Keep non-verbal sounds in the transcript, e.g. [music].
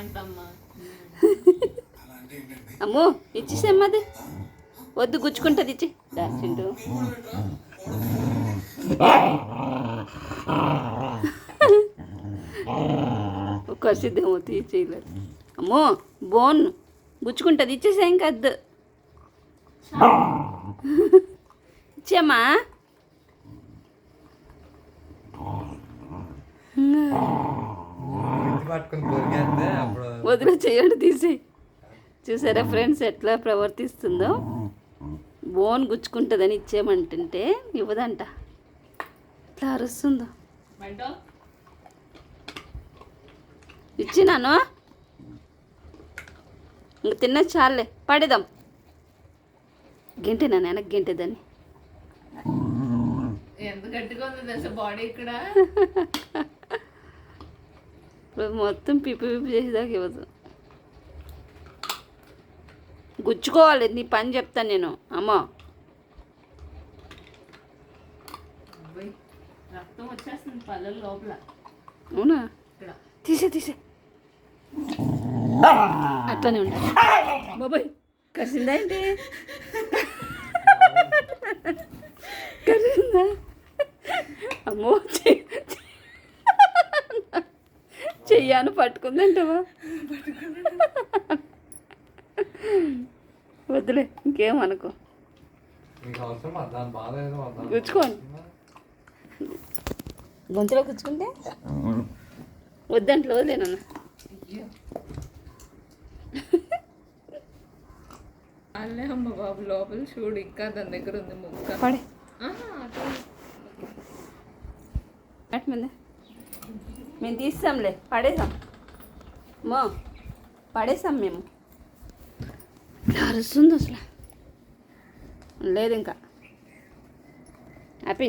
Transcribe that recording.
అంటమ్మా. అమ్మో అది వద్దు గుచ్చుకుంటుంది ఇచ్చి. దాచిండు చింటూ. కసిద్దేమో తీసేయలేదు. అమ్మో బోన్. గుచ్చుకుంటుంది ఇచ్చేసే కద్దు ఇచ్చామా ఇచ్చేమ్మా పట్టుకుని వదిలే చేయండి తీసి చూసారా ఫ్రెండ్స్ ఎట్లా ప్రవర్తిస్తుందో? బోన్ గుచ్చుకుంటుందని ఇచ్చేయమంటుంటే ఇవ్వదంట. ఇట్లా అరుస్తుందో? ఇచ్చినాను. ఇంక తిన్న చాలే పడేదాం గింటేనా వెనక్కి గింటేదని ఎంత గట్టిగా ఉంది బాడీ ఇక్కడ? [laughs] మొత్తం పిప్పి పిప్పి చేసేదాకా ఇవ్వదు. గుచ్చుకోవాలి నీ పని చెప్తాను నేను. అమ్మ. అబ్బాయి, రక్తం వచ్చేస్తుంది పళ్ళ లోపల. అవునా? తీసే తీసే. అట్లానే ఉండాలి బాబాయ్ కరిసిందా ఏంటి? కరిసిందా? అమ్మో చెయ్యాను పట్టుకుందంటవా? వద్దులే ఇంకేం అనుకో. గుచ్చుకోండి గొంతులో గుచ్చుకుంటే? వద్దంట్లో వదిలేనన్న అల్లే అమ్మ బాబు లోపల చూడు ఇంకా దాని దగ్గర ఉంది ముక్క. పడే. ఆహా, అటు. అటు మీద. మేము తీస్తాంలే పడేసాం మో పడేసాం మేము. అరుస్తుంది అసలు. లేదు ఇంకా. హ్యాపీ